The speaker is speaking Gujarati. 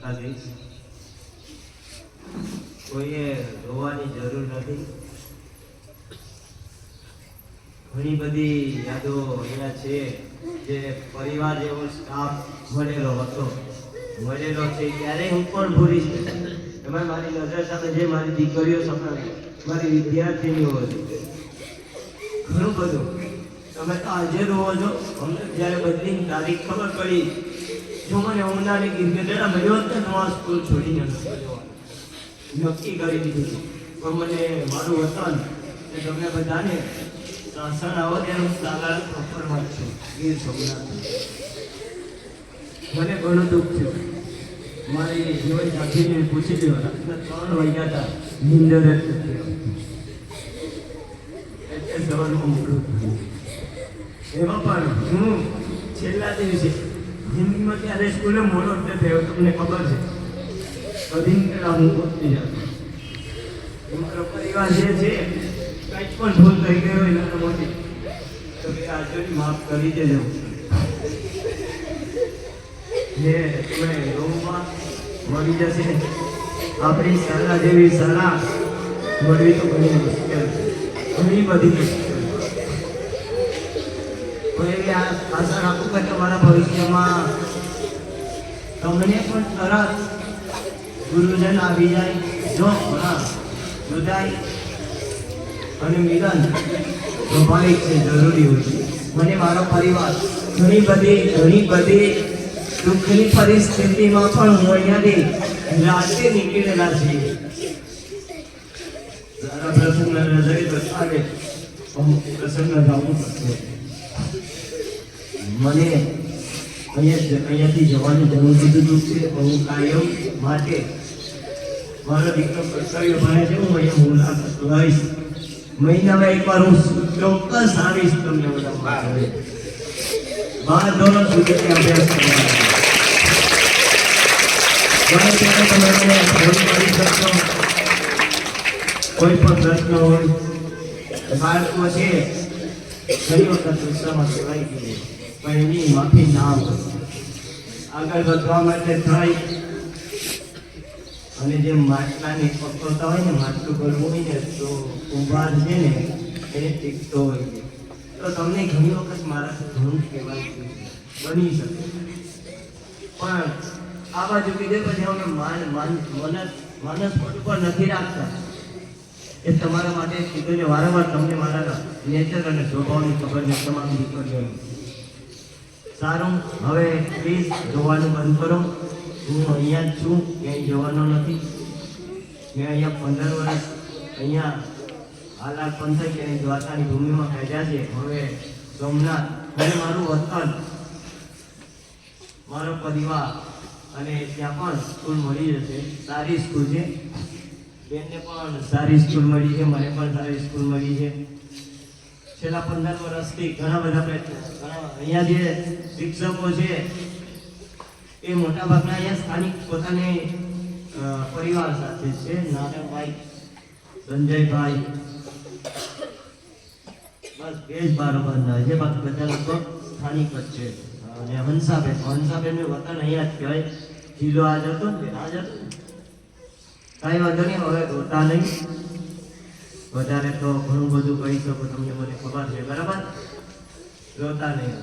કરતા જઈશ. કોઈએ રોવાની જરૂર નથી. ઘણી બધી યાદો અહીંયા છે જે પરિવાર જેવો સ્ટાફ મળેલો હતો. મળેલો છે ત્યારે હું પણ ભૂલીશ છું એમાં મારી નજર સામે જે મારી દીકરીઓ સપનાવી મારી વિદ્યાર્થીનીઓ હતી ઘણું બધું. તમે તો આજે રોવો છો. અમને જ્યારે બધી તારીખ ખબર પડી જો મને ઉનાની ગીરગઢડા મળ્યો હોત તો આ સ્કૂલ છોડીને નક્કી કરી દીધું. પણ મને મારું વતન એ તમને બધાને સાસણ આવો ત્યારે હું સાલાળ પ્રોપરમાં જ છું ગીર સોમનાથ મને ઘણું દુઃખ થયું. મારી જીવન સાથીને પૂછી લ્યો ત્રણ વાગ્યા હતા, નિંદર જ એટલે સવારમાં મોડું. એમાં પણ હું છેલ્લા દિવસે જિંદગીમાં ત્યારે સ્કૂલે મોટો જ થયો તમને ખબર છે. કદી પેલા હું પહોંચી જાઉં. મારો પરિવાર જે છે કંઈક પણ ભૂલ થઈ ગયો નાના મોટી તો કે આજોની માફ કરી દેજો. જે તમે રોમમાં મળી જશે, આપણી સલાહ જેવી સલાહ મળવી તો ઘણી મુશ્કેલ છે. ઘણી બધી મુશ્કેલ. હું એવી આશા રાખું કે તમારા ભવિષ્યમાં તમને પણ તરત ગુરુજન આવી જાય. જો હા જુદાઈ અને મિલન સ્વાભાવિક છે, જરૂરી હોય. છે મને મારો પરિવાર, ઘણી બધી ઘણી બધી દુઃખની પરિસ્થિતિમાં પણ હું અહીંયાથી રાતે નીકળેલા છીએ. પ્રસંગ નજરે અમુક પ્રસંગ જવું પડશે મને અહીંયા અહીંયાથી જવાનું ઘણું બધું દુઃખ છે. હું કાયમ માટે મારો દીકરો કર્તવ્ય ભણે છે, હું અહીંયા મુલાકાત લઈશ. મહિનામાં એકવાર હું ચોક્કસ આવીશ તમને બધા માટે બાર ધોરણ સુધી અભ્યાસ કરવાનો ગમે ત્યારે તમે મને ફોન કરી શકશો, કોઈ પણ પ્રશ્ન હોય બાળકો છે, ઘણી વખત ગુસ્સામાં કહેવાય ગયું પણ એની માફી ના હોય આગળ વધવા માટે થાય અને જે માટલાની પકવતા હોય ને માટલું કરવું હોય ને તો કુંભાર છે ને એને ટીકતો હોય છે તો તમને ઘણી વખત મારાથી ઘણું કહેવાય બની શકે પણ આ બાજુ કીધે પછી અમે માન માન મનસ માનસ પર નથી રાખતા એ તમારા માટે સીધો વારંવાર તમને મારા નેચર અને સ્વભાવની ખબર છે, તમામ દીકરીઓની સારું. હવે પ્લીઝ જોવાનું બંધ કરો. હું અહીંયા જ છું. ક્યાંય જવાનો નથી. મેં અહીંયા પંદર વર્ષ અહીંયા હાલાત પંથક અને દ્વારકાની ભૂમિમાં કાઢ્યા છે. હવે સોમનાથ હવે મારું વતન મારો પરિવાર અને ત્યાં પણ સ્કૂલ મળી જશે. સારી સ્કૂલ છે. બેનને પણ સારી સ્કૂલ મળી છે. મને પણ સારી સ્કૂલ મળી છે. છેલ્લા પંદર વર્ષથી ઘણા બધા પ્રયત્નો અહીંયા જે શિક્ષકો છે, એ મોટાભાગના અહીંયા સ્થાનિક પોતાને પરિવાર સાથે છે. નારાયણભાઈ સંજયભાઈ, બસ બે જ બારોબારના. છે બાકી બધા લોકો સ્થાનિક જ છે. અને હંસાબેન. હંસાબેનનું વતન અહીંયા જ કહેવાય. જિલ્લો આ જતો ને? આ જતો ને? કાંઈ વાંધો નહીં, હવે રોતા નહીં. વધારે તો ઘણું બધું કહી શકો તમને મને ખબર છે બરાબર? જોતા નહીં.